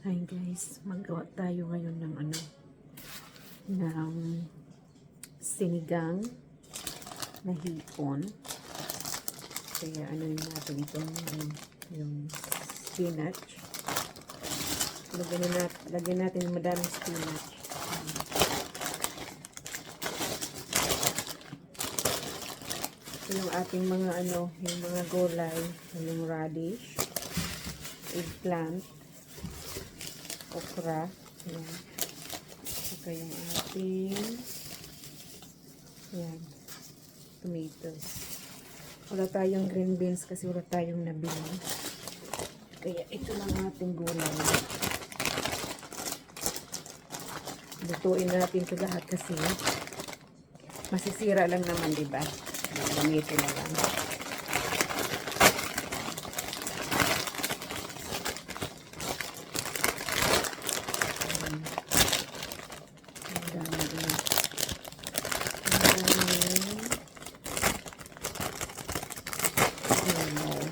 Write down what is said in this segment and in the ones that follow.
Hi guys, magawa tayo ngayon ng ano, ng sinigang na hipon. Kaya ano yun natin itong ano, yung spinach. Lagyan, na natin, lagyan natin ng madaming spinach. Ito yung ating mga ano, yung mga gulay, yung radish, eggplant, okra. Ayan. Saka yung ating yan, tomatoes. Wala tayong green beans kasi wala tayong nabili. Kaya ito lang ating gulay. Lutuin natin ito lahat kasi masisira lang naman, di ba? Gamitin na lang. Ang dami din. Ang dami. Yellow.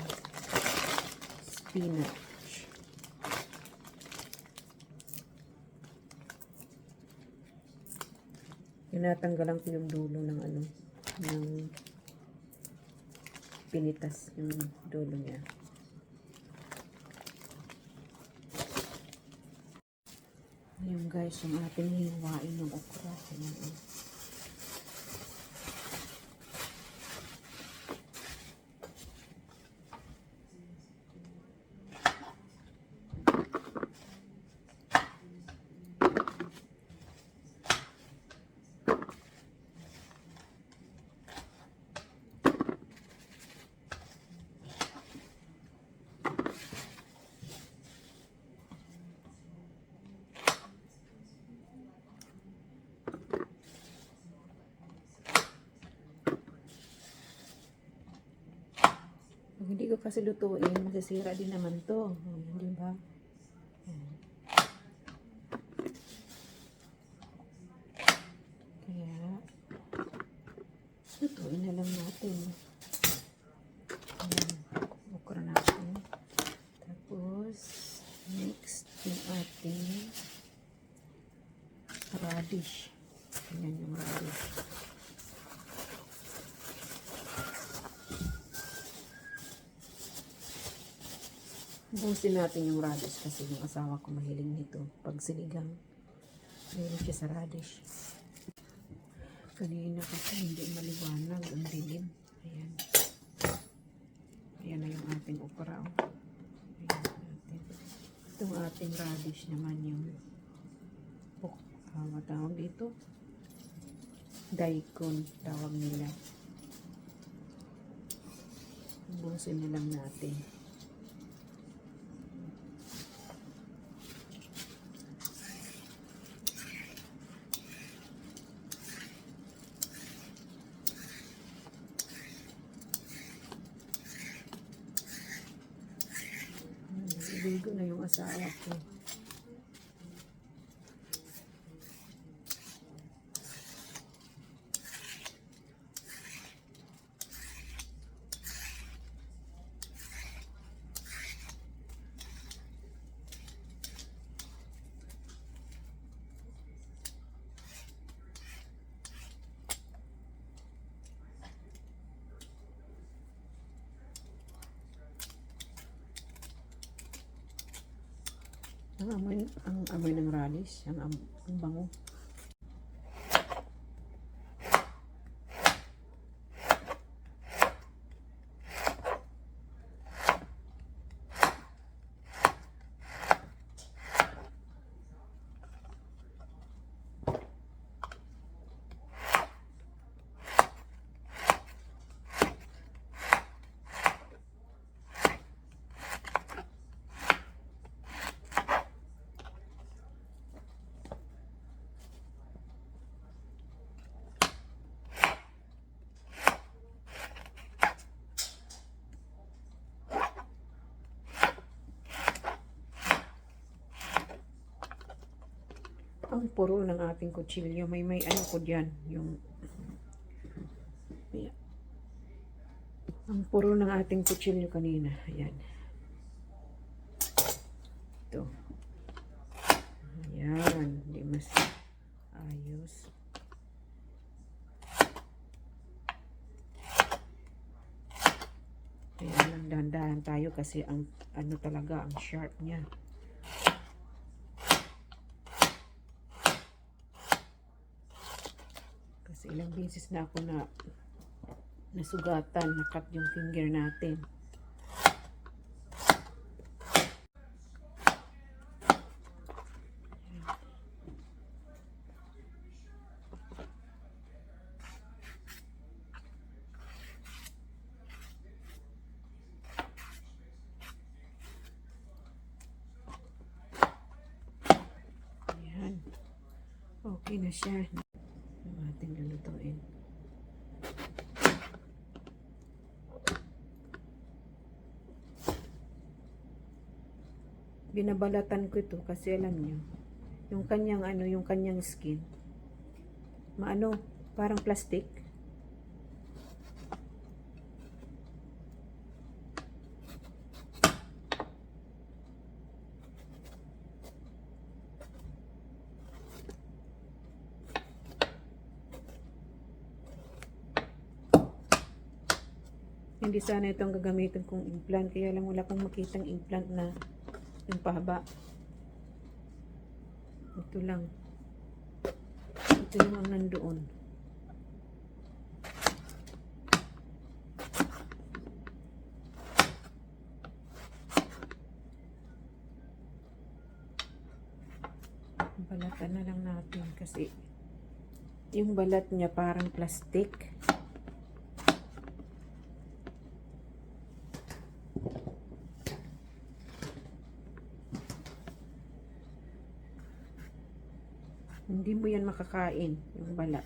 Spinach. Tinatanggalan ko yung dulo ng ano, ng pinitas yung dulo niya. Ayun guys, yung ating hiwain ng okra. Ayan, oh. Pag hindi kasi lutuin, masisira din naman to. Ayan, di ba? Kaya, lutuin na lang natin. Ayan, okra natin. Tapos, next, yung ating radish. Ayan yung radish. Busin natin yung radish kasi yung asawa ko mahiling nito. Pag sinigang, mahilig siya sa radish. Kanina kasi hindi maliwanag, ang dilim. Ayan. Ayan na yung ating okra. oh. Ayan natin. Itong ating radish naman yung pok, ah, matawag dito. Daikon, tawag nila. Busin na lang natin. Ibigo na yung asawa ko. Ang amoy, ang amoy ng radish, ang, ang bango. ang puro ng ating kutsilyo. May may ano ko dyan. Yung, ayan. Ang puro ng ating kutsilyo kanina. Ayan. Ito. Ayan. Hindi mas ayos. Kaya lang dandahan tayo kasi ang ano talaga ang sharp niya. Ilang beses na ako na nasugatan, nakat yung finger natin. Ayan. Okay na siya. Ang ating lulutuin. Binabalatan ko ito kasi alam nyo, yung kanyang ano, yung kanyang skin, maano, parang plastic. Hindi sana ito ang gagamitin kong implant. Kaya lang wala pang makitang implant na yung pahaba. Ito lang. Ito lang ang nandoon. Balatan na lang natin kasi yung balat niya parang plastic. Hindi mo yan makakain, yung balat.